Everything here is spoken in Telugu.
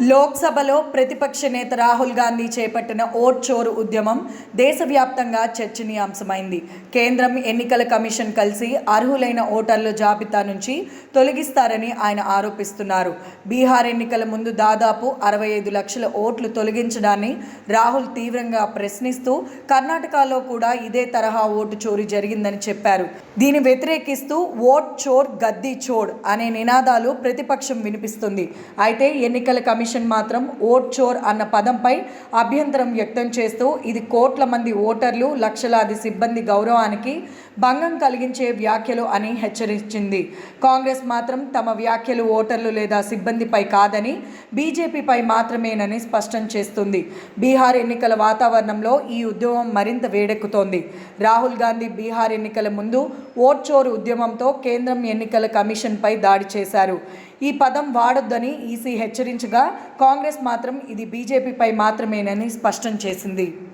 లోక్సభలో ప్రతిపక్ష నేత రాహుల్ గాంధీ చేపట్టిన ఓట్ చోరు ఉద్యమం దేశవ్యాప్తంగా చర్చనీయాంశమైంది. కేంద్రం ఎన్నికల కమిషన్ కలిసి అర్హులైన ఓటర్ల జాబితా నుంచి తొలగిస్తారని ఆయన ఆరోపిస్తున్నారు. బీహార్ ఎన్నికల ముందు దాదాపు అరవై ఐదు లక్షల ఓట్లు తొలగించడాన్ని రాహుల్ తీవ్రంగా ప్రశ్నిస్తూ కర్ణాటకలో కూడా ఇదే తరహా ఓటు చోరీ జరిగిందని చెప్పారు. దీన్ని వ్యతిరేకిస్తూ ఓట్ చోర్ గద్దీ చోర్ అనే నినాదాలు ప్రతిపక్షం వినిపిస్తుంది. అయితే ఎన్నికల కమిషన్ మాత్రం ఓట్ చోర్ అన్న పదంపై అభ్యంతరం వ్యక్తం చేస్తూ ఇది కోట్ల మంది ఓటర్లు లక్షలాది సిబ్బంది గౌరవానికి భంగం కలిగించే వ్యాఖ్యలు అని హెచ్చరించింది. కాంగ్రెస్ మాత్రం తమ వ్యాఖ్యలు ఓటర్లు లేదా సిబ్బందిపై కాదని బీజేపీపై మాత్రమేనని స్పష్టం చేస్తుంది. బీహార్ ఎన్నికల వాతావరణంలో ఈ ఉద్యమం మరింత వేడెక్కుతోంది. రాహుల్ గాంధీ బీహార్ ఎన్నికల ముందు ఓట్ చోర్ ఉద్యమంతో కేంద్రం ఎన్నికల కమిషన్పై దాడి చేశారు. ఈ పదం వాడొద్దని ఈసీ హెచ్చరించగా కాంగ్రెస్ మాత్రం ఇది బీజేపీపై మాత్రమేనని స్పష్టం చేసింది.